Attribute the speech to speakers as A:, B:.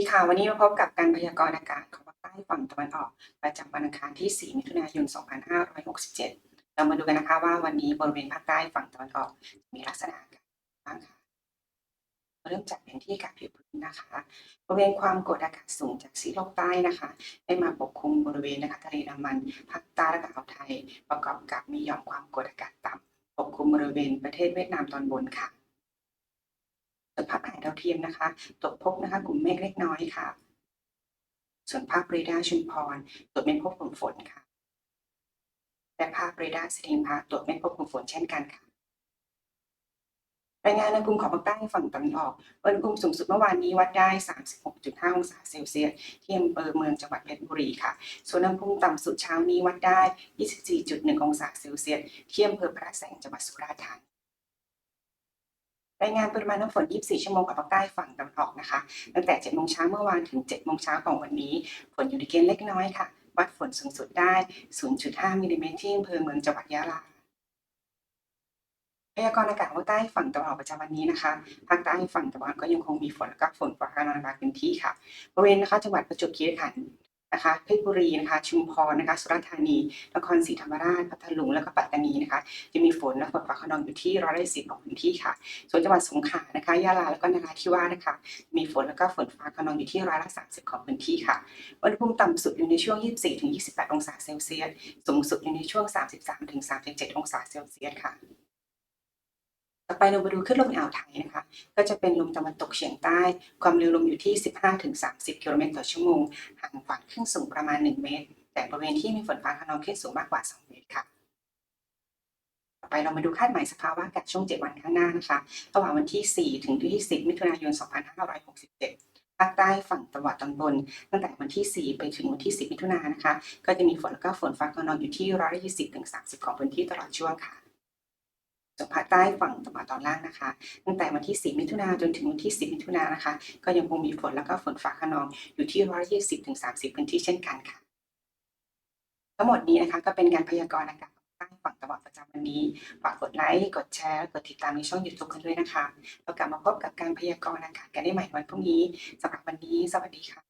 A: ีค่ะ วันนี้มาพบกับการพยากรณ์อากาศของภาคใต้ฝั่งตะวันออก ประจำวันอังคารที่ 4 มิถุนายน 2567 เรามาดูกันนะคะว่าวันนี้บริเวณภาคใต้ฝั่งตะวันออก มีลักษณะอากาศบ้างค่ะ เริ่มจากแผนที่อากาศผิวพื้นนะคะ บริเวณความกดอากาศสูงจากซีโลกใต้นะคะ ได้มาปกคลุมบริเวณนะคะทะเลน้ำมันภาคใต้และอ่าวไทย ประกอบกับมีหย่อมความกดอากาศต่ำปกคลุมบริเวณประเทศเวียดนามตอนบนค่ะ ภาพถ่ายดาวเทียมนะคะตกพบนะคะกลุ่มเมฆเล็กน้อยค่ะ ส่วนภาพเรดาร์ชุมพรตรวจไม่พบกลุ่มฝนค่ะและภาพเรดาร์สิรินพาตรวจไม่พบกลุ่มฝนเช่นกันค่ะรายงานอุณหภูมิของภาคใต้ฝั่งตะวันออกอุณหภูมิสูงสุดเมื่อวานนี้วัดได้ 36.5 องศาเซลเซียสที่อำเภอเมืองจังหวัดเพชรบุรีค่ะ ส่วนอุณหภูมิต่ำสุดเช้านี้วัดได้ 24.1 องศาเซลเซียสที่อำเภอพระแสงจังหวัดสุราษฎร์ธานี รายงานปริมาณน้ำฝน 24 ชั่วโมงกับภาคใต้ฝั่งตะวันออกนะคะ ตั้งแต่ 7 โมงเช้าเมื่อวานถึง 7 โมงเช้าของวันนี้ ฝนอยู่ในเกณฑ์เล็กน้อยค่ะ วัดฝนสูงสุดได้ 0.5มิลลิเมตรที่อำเภอเมืองจังหวัดยะลาพยากรณ์อากาศภาคใต้ฝั่งตะวันออกประจำวันนี้นะคะภาคใต้ฝั่งตะวันออกก็ยังคงมีฝนและก็ฝนฟ้าขนองบางพื้นที่ค่ะบริเวณนะคะจังหวัดประจวบคีรีขันธ์ นะคะเพชรบุรีนะคะชุมพรนะคะสุราษฎร์ธานีนครศรีธรรมราชพัทลุงและก็ปัตตานีนะคะจะมีฝนและฝนฟ้าขนองอยู่ที่ร้อยละสิบของพื้นที่ค่ะ ส่วนจังหวัดสงขลานะคะยะลาแล้วก็นราธิวาสนะคะ มีฝนแล้วก็ฝนฟ้าขนองอยู่ที่ร้อยละสามสิบของพื้นที่ค่ะอุณหภูมิต่ำสุดอยู่ในช่วง 24ถึง28 องศาเซลเซียสสูงสุดอยู่ในช่วง 33ถึง37 องศาเซลเซียสค่ะ ต่อไปเรามาดูคลื่นลมอ่าวไทยนะคะ ก็จะเป็นลมตะวันตกเฉียงใต้ ความเร็วลมอยู่ที่ 15-30 กิโลเมตรต่อชั่วโมง ห่างฝั่งคลื่นสูงประมาณ 1 เมตร แต่บริเวณที่มีฝนฟ้าขนองคลื่นสูงมากกว่า 2 เมตรค่ะ ต่อไปเรามาดูคาดหมายสภาวะอากาศช่วง 7 วันข้างหน้านะคะ ระหว่างวันที่ 4 ถึงที่ 10 มิถุนายน 2567 ภาคใต้ฝั่งตะวันตอนบน ตั้งแต่วันที่ 4 ไปถึงวันที่ 10 มิถุนายนนะคะ ก็จะมีฝนแล้วก็ฝนฟ้าขนองอยู่ที่ร้อยละ20-30 ของพื้นที่ตลอดช่วงค่ะ ส่วนภาคใต้ฝั่งตะวันตอนล่างนะคะ ตั้งแต่วันที่ 4 มิถุนาจนถึงวันที่ 10 มิถุนานะคะ ก็ยังคงมีฝนแล้วก็ฝนฟ้าขนองอยู่ที่ร้อยละ20ถึง30พื้นที่เช่นกันค่ะ ทั้งหมดนี้นะคะก็เป็นการพยากรณ์อากาศใต้ฝั่งตะวันประจำวันนี้ฝากกดไลค์กดแชร์กดติดตามในช่อง YouTube กันด้วยนะคะแล้วกลับมาพบกับการพยากรณ์อากาศกันได้ใหม่วันพรุ่งนี้สำหรับวันนี้สวัสดีค่ะ